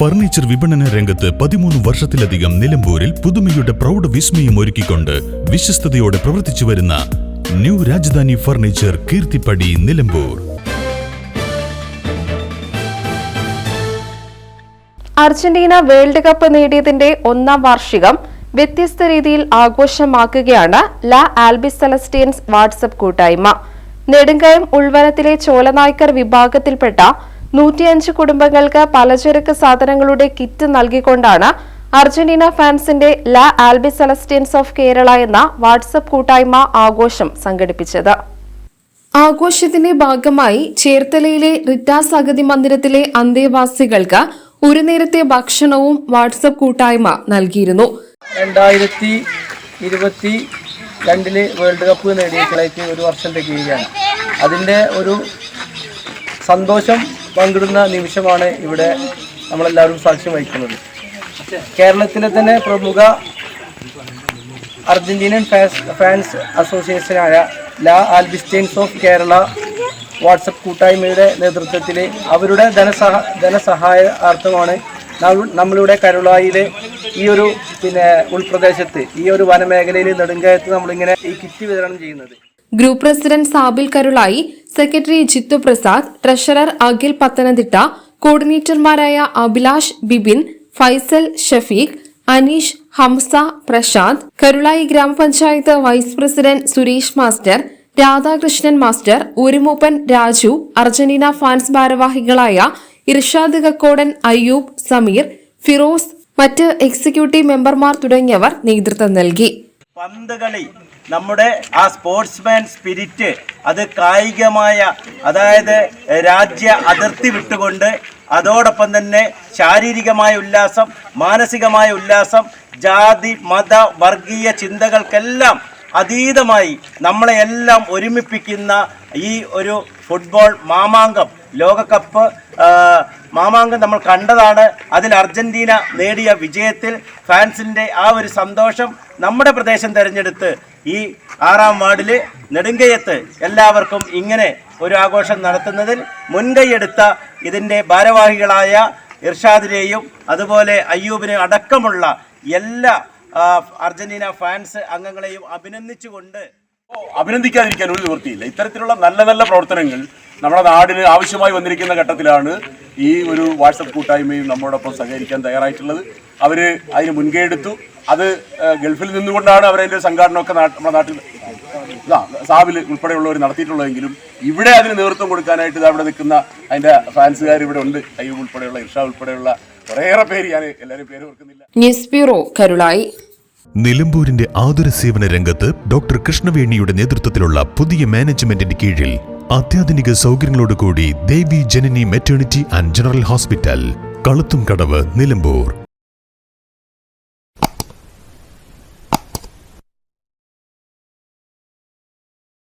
Furniture വിപണന രംഗത്ത് പതിമൂന്ന് വർഷത്തിലധികം നിലമ്പൂരിൽ പുതുമയുടെ പ്രൗഢ വിസ്മയം ഒരുക്കിക്കൊണ്ട് വിശ്വസ്തയോടെ പ്രവർത്തിച്ചു വരുന്ന new Rajadhani furniture Keerthippadi Nilambur. Argentina world cup നേടിയതിന്റെ ഒന്നാം വാർഷികം വ്യത്യസ്ത രീതിയിൽ ആഘോഷമാക്കുകയാണ് ലാ ആൽബിസ് സെലസ്റ്റിയൻസ് വാട്സപ്പ് കൂട്ടായ്മ. നെടുങ്കയം ഉൾവനത്തിലെ ചോലനായ്ക്കർ വിഭാഗത്തിൽപ്പെട്ട നൂറ്റിയഞ്ച് കുടുംബങ്ങൾക്ക് പലചരക്ക് സാധനങ്ങളുടെ കിറ്റ് നൽകിക്കൊണ്ടാണ് അർജന്റീന ഫാൻസിന്റെ ലാ ആൽബി സെലസ്റ്റിയൻസ് ഓഫ് കേരള എന്ന വാട്സപ്പ് കൂട്ടായ്മ ആഘോഷം സംഘടിപ്പിച്ചത്. ആഘോഷത്തിന്റെ ഭാഗമായി ചേർത്തലയിലെ റിറ്റാസ് അഗതി മന്ദിരത്തിലെ അന്തേവാസികൾക്ക് ഒരു നേരത്തെ ഭക്ഷണവും വാട്സപ്പ് കൂട്ടായ്മ നൽകിയിരുന്നു. രണ്ടായിരത്തി ഇരുപത്തി രണ്ടിൽ വേൾഡ് കപ്പ് നേടിയ ഒരു വർഷം തികയുകയാണ് അതിന്റെ ഒരു സന്തോഷം പങ്കിടുന്ന നിമിഷമാണ് ഇവിടെ നമ്മളെല്ലാവരും സാക്ഷ്യം വഹിക്കുന്നത്. കേരളത്തിലെ തന്നെ പ്രമുഖ അർജന്റീനൻ ഫാൻസ് ഫാൻസ് അസോസിയേഷനായ ലാ ആൽബിസ്റ്റൈൻസ് ഓഫ് കേരള വാട്സപ്പ് കൂട്ടായ്മയുടെ നേതൃത്വത്തിൽ അവരുടെ ധനസഹ ധനസഹായാർത്ഥമാണ് നമ്മളിവിടെ കരുളായിലെ ഈ ഒരു പിന്നെ ഉൾപ്രദേശത്ത് ഈ ഒരു വനമേഖലയിൽ നെടുങ്കയത്ത് നമ്മളിങ്ങനെ ഈ കിറ്റ് വിതരണം ചെയ്യുന്നത്. Group president Sabil Karulai secretary Jithu Prasad treasurer Akhil Pathanamthitta കോർഡിനേറ്റർമാരായ Abhilash Bibin Faisal Shafeeq Aneesh Hamza Prashanth Karulai ഗ്രാമപഞ്ചായത്ത് vice president Suresh master Radhakrishnan master Urumooppan Raju Argentina fans ഭാരവാഹികളായ ഇർഷാദ് കക്കോടൻ അയ്യൂബ് സമീർ ഫിറോസ് മറ്റ് എക്സിക്യൂട്ടീവ് മെമ്പർമാർ തുടങ്ങിയവർ നേതൃത്വം നൽകി. പന്ത് കളി നമ്മുടെ ആ സ്പോർട്സ്മാൻ സ്പിരിറ്റ് അത് കായികമായ അതായത് രാജ്യ അതിർത്തി വിട്ടുകൊണ്ട് അതോടൊപ്പം തന്നെ ശാരീരികമായ ഉല്ലാസം മാനസികമായ ഉല്ലാസം ജാതി മത വർഗീയ ചിന്തകൾക്കെല്ലാം അതീതമായി നമ്മളെ എല്ലാം ഒരുമിപ്പിക്കുന്ന ഈ ഒരു ഫുട്ബോൾ മാമാങ്കം ലോകകപ്പ് മാമാങ്കം നമ്മൾ കണ്ടതാണ്. അതിൽ അർജന്റീന നേടിയ വിജയത്തിൽ ഫാൻസിന്റെ ആ ഒരു സന്തോഷം നമ്മുടെ പ്രദേശം തിരഞ്ഞെടുത്ത് ഈ ആറാം വാർഡിൽ നെടുങ്കയത്ത് എല്ലാവർക്കും ഇങ്ങനെ ഒരു ആഘോഷം നടത്തുന്നതിൽ മുൻകൈയെടുത്ത ഇതിന്റെ ഭാരവാഹികളായ ഇർഷാദിനെയും അതുപോലെ അയ്യൂബിനെയും അടക്കമുള്ള എല്ലാ അർജന്റീന ഫാൻസ് അംഗങ്ങളെയും അഭിനന്ദിച്ചുകൊണ്ട് അഭിനന്ദിക്കാതിരിക്കാൻ ഒരു നിവൃത്തിയില്ല. ഇത്തരത്തിലുള്ള നല്ല നല്ല പ്രവർത്തനങ്ങൾ നമ്മുടെ നാടിന് ആവശ്യമായി വന്നിരിക്കുന്ന ഘട്ടത്തിലാണ് ഈ ഒരു വാട്സപ്പ് കൂട്ടായ്മയും നമ്മോടൊപ്പം സഹകരിക്കാൻ തയ്യാറായിട്ടുള്ളത്. അവർ അതിന് മുൻകൈ എടുത്തു. അത് ഗൾഫിൽ നിന്നുകൊണ്ടാണ് അവരതിന്റെ സംഘാടനമൊക്കെ നമ്മുടെ നാട്ടിൽ സാബിൽ ഉൾപ്പെടെയുള്ളവർ നടത്തിയിട്ടുള്ളതെങ്കിലും ഇവിടെ അതിന് നേതൃത്വം കൊടുക്കാനായിട്ട് അവിടെ നിൽക്കുന്ന അതിന്റെ ഫാൻസുകാർ ഇവിടെ ഉണ്ട്. അയ്യൂബ് ഉൾപ്പെടെയുള്ള ഇർഷ ഉൾപ്പെടെയുള്ള കുറേയേറെ പേര് ഞാൻ എല്ലാവരും പേര് ഓർക്കുന്നില്ല. News bureau Karulai. നിലമ്പൂരിന്റെ ആതുര സേവന രംഗത്ത് ഡോക്ടർ കൃഷ്ണവേണിയുടെ നേതൃത്വത്തിലുള്ള പുതിയ മാനേജ്മെന്റിന്റെ കീഴിൽ അത്യാധുനിക സൗകര്യങ്ങളോട് കൂടി Devi Janani maternity and general hospital കളുത്തും കടവ് നിലമ്പൂർ.